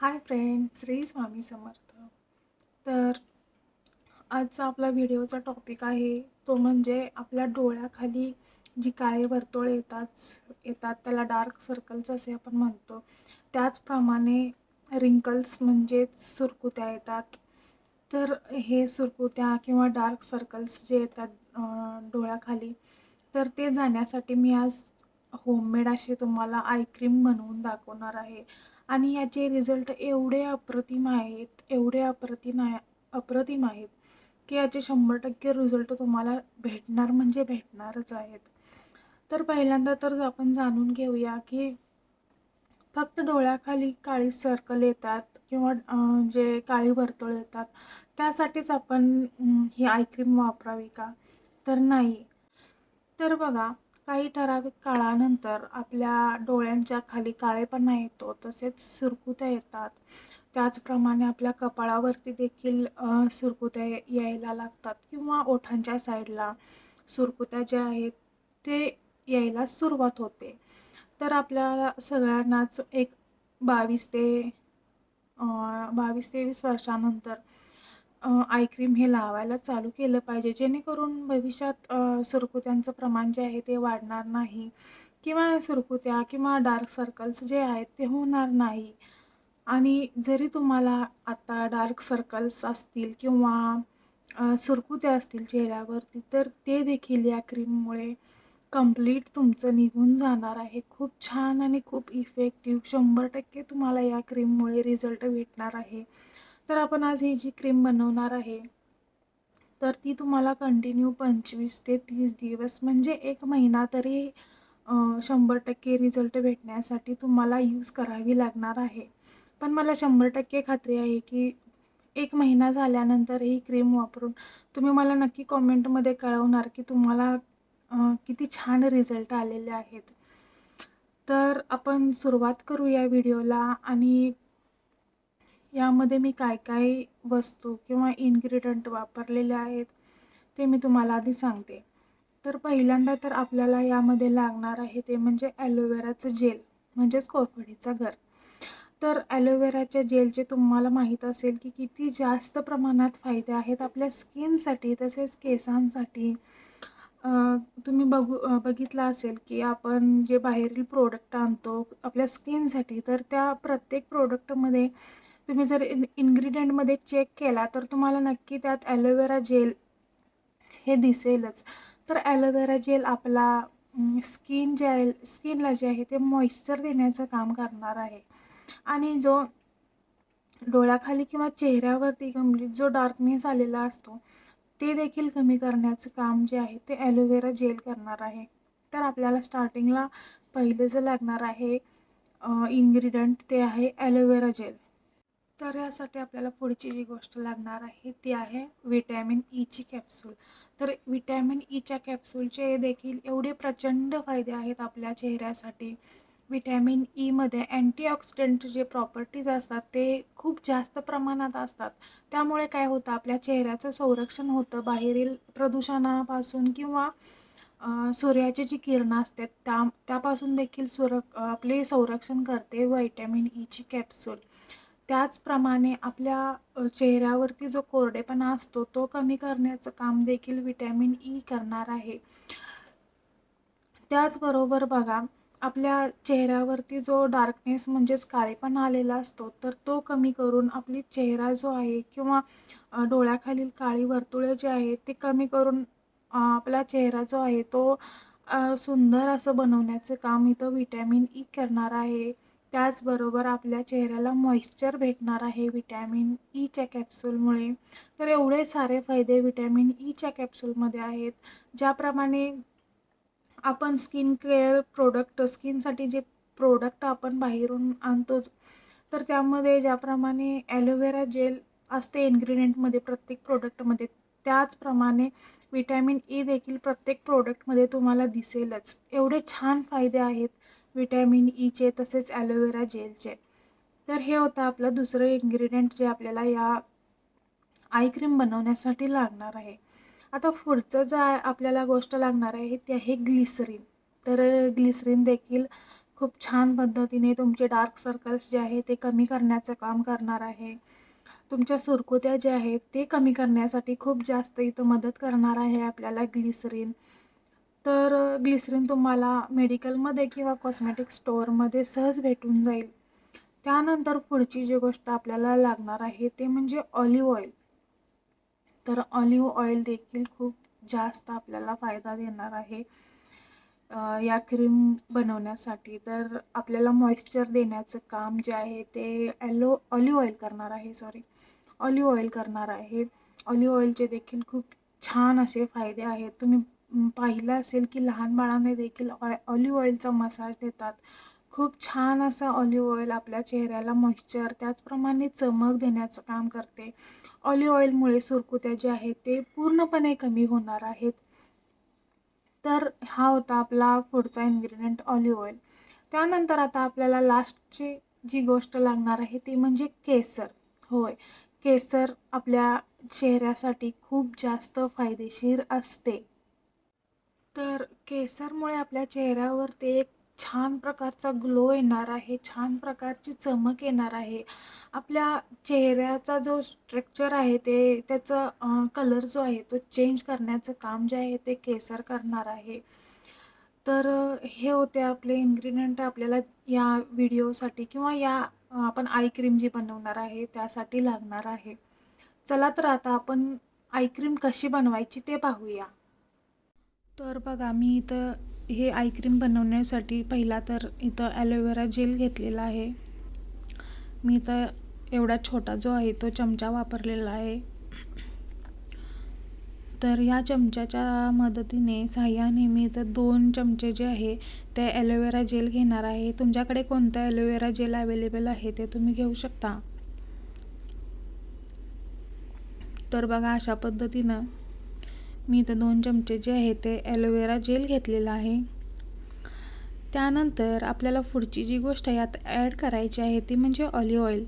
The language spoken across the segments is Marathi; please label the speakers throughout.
Speaker 1: Hi friend Shri Swami Samarth. तर आजचा आपला व्हिडिओचा टॉपिक आहे तो म्हणजे आपल्या डोळ्याखाली जी काळे वर्तुळ येतात येतात त्याला डार्क सर्कल्स असे आपण म्हणतो. त्याचप्रमाणे रिंकल्स म्हणजेच सुरकुत्या येतात. तर हे सुरकुत्या किंवा डार्क सर्कल्स जे येतात डोळ्याखाली तर ते जाण्यासाठी मी आज होममेड असे तुम्हाला आय क्रीम बनवून दाखवणार आहे. आणि याचे रिझल्ट एवढे अप्रतिम आहेत एवढे अप्रतिम आहे अप्रतिम आहेत की याचे शंभर टक्के रिझल्ट तुम्हाला भेटणार म्हणजे भेटणारच आहेत. तर पहिल्यांदा तर आपण जाणून घेऊया की फक्त डोळ्याखाली काळी सर्कल येतात किंवा जे काळी वर्तुळ येतात त्यासाठीच आपण ही आय क्रीम वापरावी का? तर नाही. तर बघा काही ठराविक काळानंतर आपल्या डोळ्यांच्या खाली काळेपणा येतो तसेच सुरकुत्या येतात. त्याचप्रमाणे आपल्या कपाळावरती देखील सुरकुत्या यायला लागतात किंवा ओठांच्या साईडला सुरकुत्या ज्या आहेत ते यायला सुरुवात होते. तर आपल्याला सगळ्यांनाच एक बावीस ते बावीस तेवीस वर्षानंतर आय क्रीम हे लावायला चालू केलं पाहिजे जेणेकरून भविष्यात अ, सुरकुत्यांचं प्रमाण जे आहे ते वाढणार नाही किंवा सुरकुत्या किंवा डार्क सर्कल्स जे आहेत ते होणार नाही. आणि जरी तुम्हाला आता डार्क सर्कल्स असतील किंवा अ, सुरकुत्या असतील चेहऱ्यावरती तर ते देखील या क्रीममुळे कंप्लीट तुमचं निघून जाणार आहे. खूप छान आणि खूप इफेक्टिव्ह शंभर टक्के तुम्हाला या क्रीममुळे रिझल्ट भेटणार आहे. तर आपण आज ही जी क्रीम बनवणार आहे तर ती तुम्हाला कंटिन्यू पंचवीस ते तीस दिवस म्हणजे एक महिना तरी शंभर टक्के रिझल्ट भेटण्यासाठी तुम्हाला यूज करावी लागणार आहे. पण मला शंभर टक्के खात्री आहे की एक महिना झाल्यानंतर ही क्रीम वापरून तुम्ही मला नक्की कॉमेंटमध्ये कळवणार की तुम्हाला किती छान रिझल्ट आलेले आहेत. तर आपण सुरुवात करू या व्हिडिओला आणि यामध्ये मी काय काय वस्तू किंवा इन्ग्रेडियंट वापरलेले आहेत ते मी तुम्हाला आधी सांगते. तर पहिल्यांदा तर आपल्याला यामध्ये लागणार आहे ते म्हणजे ॲलोवेराचं जेल म्हणजेच कोरफडीचा घर. तर ॲलोवेराच्या जेलचे तुम्हाला माहीत असेल की किती जास्त प्रमाणात फायदे आहेत आपल्या स्किनसाठी तसेच केसांसाठी. तुम्ही बघू बघितलं असेल की आपण जे बाहेरील प्रोडक्ट आणतो आपल्या स्किनसाठी तर त्या प्रत्येक प्रोडक्टमध्ये तुम्ही जर इन इन्ग्रेडियंटमध्ये चेक केला तर तुम्हाला नक्की त्यात ॲलोवेरा जेल हे दिसेलच. तर ॲलोवेरा जेल आपला स्किन जे आहे स्किनला जे आहे ते मॉइश्चर देण्याचं काम करणार आहे. आणि जो डोळ्याखाली किंवा चेहऱ्यावरती कंप्लीट जो डार्कनेस आलेला असतो ते देखील कमी करण्याचं काम जे आहे ते ॲलोवेरा जेल करणार आहे. तर आपल्याला स्टार्टिंगला पहिलं जे लागणार आहे इन्ग्रेडियंट ते आहे ॲलोवेरा जेल तर यासाठी आपल्याला पुढची जी गोष्ट लागणार आहे ती आहे विटॅमिन ईची e कॅप्सूल तर विटॅमिन ईच्या e कॅप्सूलचे देखील एवढे प्रचंड फायदे आहेत आपल्या चेहऱ्यासाठी. विटॅमिन ईमध्ये e अँटीऑक्सिडंट जे प्रॉपर्टीज असतात ते खूप जास्त प्रमाणात असतात. त्यामुळे काय होतं आपल्या चेहऱ्याचं संरक्षण होतं. बाहेरील प्रदूषणापासून किंवा सूर्याची जी किरणं असतात त्या त्यापासून देखील सुर आपले संरक्षण करते व्हिटॅमिन ईची कॅप्सूल त्याचप्रमाणे आपल्या चेहऱ्यावरती जो कोरडेपणा असतो तो कमी करण्याचं काम देखील विटॅमिन ई करणार आहे. त्याचबरोबर बघा आपल्या चेहऱ्यावरती जो डार्कनेस म्हणजेच काळेपणा आलेला असतो तर तो कमी करून आपली चेहरा जो आहे किंवा डोळ्याखालील काळी वर्तुळे जे आहे ते कमी करून आपला चेहरा जो आहे तो सुंदर असं बनवण्याचं काम इथं विटॅमिन ई करणार आहे. त्याचबरोबर आपल्या चेहऱ्याला मॉइश्चर भेटणार आहे विटॅमिन ईच्या कॅप्सूलमुळे तर एवढे सारे फायदे विटॅमिन ईच्या कॅप्सूलमध्ये आहेत. ज्याप्रमाणे आपण स्किन केअर प्रोडक्ट स्किनसाठी जे प्रोडक्ट आपण बाहेरून आणतो तर त्यामध्ये ज्याप्रमाणे ॲलोवेरा जेल असते इन्ग्रेडियंटमध्ये प्रत्येक प्रोडक्टमध्ये त्याचप्रमाणे विटॅमिन ई e देखील प्रत्येक प्रोडक्टमध्ये तुम्हाला दिसेलच. एवढे छान फायदे आहेत. विटॅमिन ईचे e तसेच ॲलोवेरा जेलचे तर हे होतं आपलं दुसरं इन्ग्रेडियंट जे आपल्याला या आय क्रीम बनवण्यासाठी लागणार आहे. आता पुढचं जे आपल्याला गोष्ट लागणार आहे ती आहे ग्लिसरीन तर ग्लिसरीन देखील खूप छान पद्धतीने तुमचे डार्क सर्कल्स जे आहे ते कमी करण्याचं काम करणार आहे. तुमच्या सुरकुत्या ज्या आहेत ते कमी करण्यासाठी खूप जास्त इथं मदत करणार आहे आपल्याला ग्लिसरीन तर ग्लिसरीन तुम्हाला मेडिकलमध्ये किंवा कॉस्मेटिक स्टोअरमध्ये सहज भेटून जाईल. त्यानंतर पुढची जी गोष्ट आपल्याला लागणार आहे ते म्हणजे ऑलिव्ह ऑइल. तर ऑलिव्ह ऑइल देखील खूप जास्त आपल्याला फायदा देणार आहे या क्रीम बनवण्यासाठी. तर आपल्याला मॉइश्चर देण्याचं काम जे आहे ते ॲलो ऑलिव्ह ऑइल करणार आहे सॉरी. ऑलिव्ह ऑइल करणार आहे. ऑलिव्ह ऑइलचे देखील खूप छान असे फायदे आहेत. तुम्ही पाहिलं असेल की लहान बाळांना देखील ऑ ऑलिव्ह ऑइलचा मसाज देतात. खूप छान असा ऑलिव्ह ऑइल आपल्या चेहऱ्याला मॉइश्चर त्याचप्रमाणे चमक देण्याचं काम करते. ऑलिव्ह ऑइलमुळे सुरकुत्या जे आहेत ते पूर्णपणे कमी होणार आहेत. तर हा होता आपला पुढचा इन्ग्रेडियंट ऑलिव्ह ऑइल त्यानंतर आता आपल्याला लास्टची जी गोष्ट लागणार आहे ती म्हणजे केसर. होय केसर आपल्या चेहऱ्यासाठी खूप जास्त फायदेशीर असते. तर केसरमुळे आपल्या चेहऱ्यावर ते एक छान प्रकारचा ग्लो येणार आहे छान प्रकारची चमक येणार आहे. आपल्या चेहऱ्याचा जो स्ट्रक्चर आहे ते त्याचा कलर जो आहे तो चेंज करण्याचं काम जे आहे ते केसर करणार आहे. तर हे होते आपले इन्ग्रेडियंट आपल्याला या व्हिडिओसाठी किंवा या आपण आय क्रीम जी बनवणार आहे त्यासाठी लागणार आहे. चला तर आता आपण आय क्रीम कशी बनवायची ते पाहूया. तर बघा मी इथं हे आय क्रीम बनवण्यासाठी पहिला तर इथं ॲलोवेरा जेल घेतलेला आहे. मी इथं एवढा छोटा जो आहे तो चमचा वापरलेला आहे. तर या चमच्याच्या मदतीने साह्याने मी इथं दोन चमचे जे आहे ते ॲलोवेरा जेल घेणार आहे. तुमच्याकडे कोणतं ॲलोवेरा जेल अवेलेबल आहे ते तुम्ही घेऊ शकता. तर बघा अशा पद्धतीनं मी इथं दोन चमचे जे आहे ते ॲलोवेरा जेल घेतलेलं आहे. त्यानंतर आपल्याला पुढची जी गोष्ट यात ॲड करायची आहे ती म्हणजे ऑलिव्ह ऑइल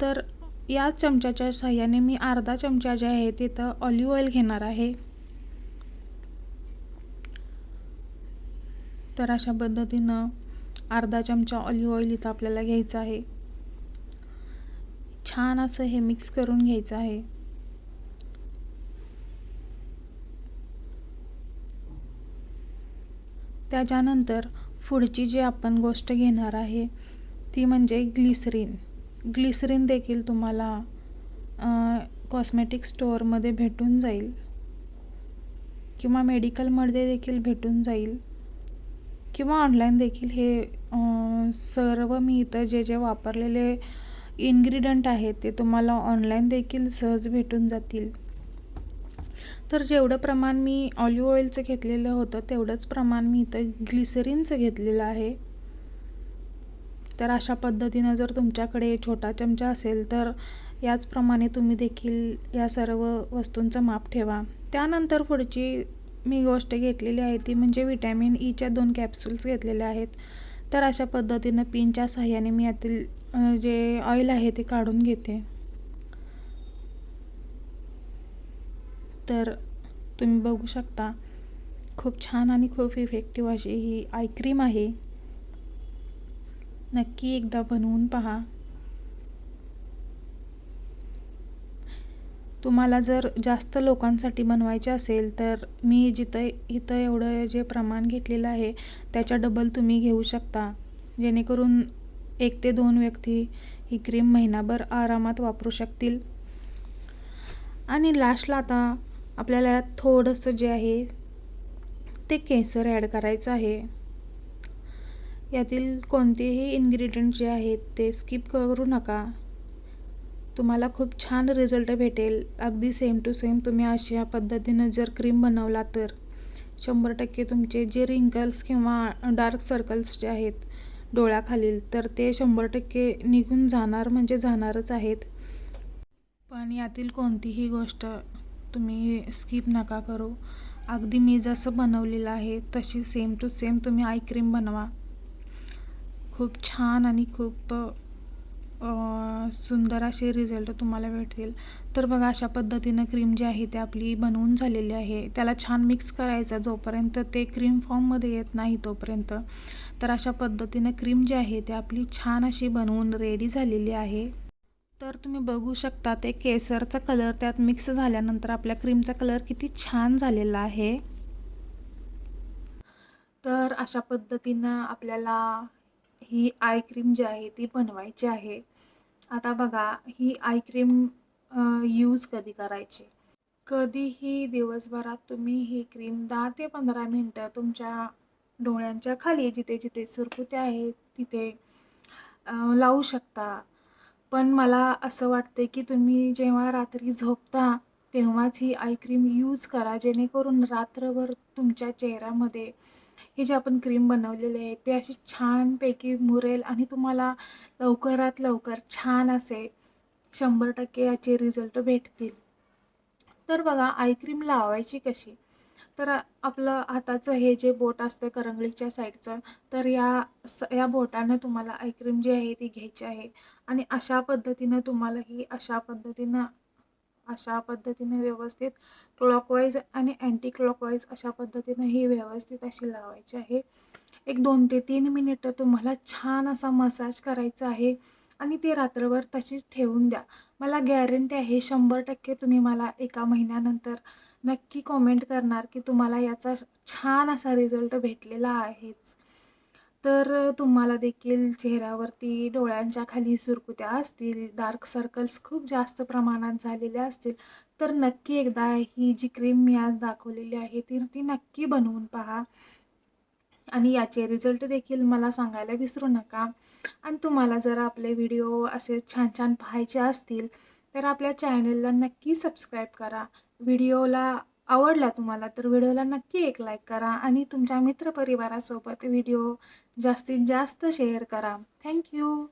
Speaker 1: तर याच चमच्याच्या साह्याने मी अर्धा चमचा जे आहे तिथं ऑलिव्ह ऑइल घेणार आहे. तर अशा पद्धतीनं अर्धा चमचा ऑलिव्ह ऑइल इथं आपल्याला घ्यायचं आहे. छान असं हे मिक्स करून घ्यायचं आहे. त्याच्यानंतर पुढची जी आपण गोष्ट घेणार आहे ती म्हणजे ग्लिसरीन. ग्लिसरीन देखील तुम्हाला कॉस्मेटिक स्टोअरमध्ये भेटून जाईल. किंवा मेडिकलमध्ये देखील भेटून जाईल. किंवा ऑनलाईन देखील हे सर्व मी इथं जे जे वापरलेले इन्ग्रिडियंट आहेत ते तुम्हाला ऑनलाईन देखील सहज भेटून जातील. तर जेवढं प्रमाण मी ऑलिव्ह ऑइलचं घेतलेलं होतं तेवढंच प्रमाण मी इथं ग्लिसरीनचं घेतलेलं आहे. तर अशा पद्धतीनं जर तुमच्याकडे छोटा चमचा असेल तर याचप्रमाणे तुम्ही देखील या सर्व वस्तूंचं माप ठेवा. त्यानंतर पुढची मी गोष्ट घेतलेली आहे ती म्हणजे विटॅमिन ईच्या e दोन कॅप्सूल्स घेतलेल्या आहेत. तर अशा पद्धतीनं पिनच्या सहाय्याने मी यातील जे ऑइल आहे ते काढून घेते. तर तुम्ही बघू शकता खूप छान आणि खूप इफेक्टिव्ह अशी ही आय क्रीम आहे. नक्की एकदा बनवून पहा. तुम्हाला जर जास्त लोकांसाठी बनवायचे असेल तर मी जिथं इथं एवढं जे प्रमाण घेतलेलं आहे त्याच्या डबल तुम्ही घेऊ शकता. जेणेकरून एक ते दोन व्यक्ती ही क्रीम महिनाभर आरामात वापरू शकतील. आणि लास्टला आता आपल्याला थोडंसं जे आहे ते केसर ॲड करायचं आहे. यातील कोणतेही इन्ग्रेडियंट जे आहेत ते स्किप करू नका. तुम्हाला खूप छान रिझल्ट भेटेल. अगदी सेम टू सेम तुम्ही अशा पद्धतीनं जर क्रीम बनवला तर. शंभर टक्के तुमचे जे रिंकल्स किंवा डार्क सर्कल्स जे आहेत डोळ्याखालील तर ते शंभर टक्के निघून जाणार म्हणजे जाणारच आहेत. पण यातील कोणतीही गोष्ट तुम्ही स्किप नका करू. अगदी मी जसं बनवलेलं आहे तशी सेम टू सेम तुम्ही आय क्रीम बनवा. खूप छान आणि खूप सुंदर असे रिझल्ट तुम्हाला भेटतील तर बघा अशा पद्धतीनं क्रीम जी आहे ती आपली बनवून झालेली आहे. त्याला छान मिक्स करायचं. जोपर्यंत ते क्रीम फॉर्ममध्ये येत नाही तोपर्यंत. तर अशा पद्धतीनं क्रीम जी आहे ती आपली छान अशी बनवून रेडी झालेली आहे. तर तुम्ही बघू शकता ते केसरचा कलर त्यात मिक्स झाल्यानंतर आपल्या क्रीमचा कलर किती छान झालेला आहे. तर अशा पद्धतीनं आपल्याला ही आय क्रीम जी आहे ती बनवायची आहे. आता बघा ही आय क्रीम यूज कधी करायची? कधीही दिवसभरात तुम्ही ही क्रीम दहा ते पंधरा मिनटं तुमच्या डोळ्यांच्या खाली जिथे जिथे सुरकुत्या आहेत तिथे लावू शकता. पण मला असं वाटते की तुम्ही जेव्हा रात्री झोपता तेव्हाच ही आय क्रीम यूज करा जेणेकरून रात्रभर तुमच्या चेहऱ्यामध्ये हे जे आपण क्रीम बनवलेले आहे ते अशी छानपैकी मुरेल आणि तुम्हाला लवकरात लवकर छान असे शंभर टक्के याचे रिझल्ट भेटतील. तर बघा आय क्रीम लावायची कशी? तर आपलं हाताचं हे जे बोट असतं करंगळीच्या साईडचं तर या स या बोटानं तुम्हाला आईक्रीम जी आहे ती घ्यायची आहे. आणि अशा पद्धतीनं तुम्हाला ही अशा पद्धतीनं अशा पद्धतीने व्यवस्थित क्लॉकवाईज आणि अँटी क्लॉकवाईज अशा पद्धतीनं ही व्यवस्थित अशी लावायची आहे. एक दोन ते तीन मिनिटं तुम्हाला छान असा मसाज करायचा आहे आणि ती रात्रभर तशीच ठेवून द्या. मला गॅरंटी आहे शंभर टक्के तुम्ही मला एका महिन्यानंतर नक्की कॉमेंट करणार की तुम्हाला याचा छान असा रिझल्ट भेटलेला आहेच. तर तुम्हाला देखील चेहऱ्यावरती डोळ्यांच्या खाली सुरकुत्या असतील डार्क सर्कल्स खूप जास्त प्रमाणात झालेले असतील तर नक्की एकदा ही जी क्रीम मी आज दाखवलेली आहे ती ती नक्की बनवून पहा. आणि याचे रिझल्ट देखील मला सांगायला विसरू नका. आणि तुम्हाला जर आपले व्हिडिओ असे छान छान पाहायचे असतील तर आपल्या चॅनलला नक्की सबस्क्राईब करा. व्हिडिओला आवडला तुम्हाला तर व्हिडिओला नक्की एक लाईक करा आणि तुमच्या मित्रपरिवारासोबत व्हिडिओ जास्तीत जास्त शेअर करा. थँक्यू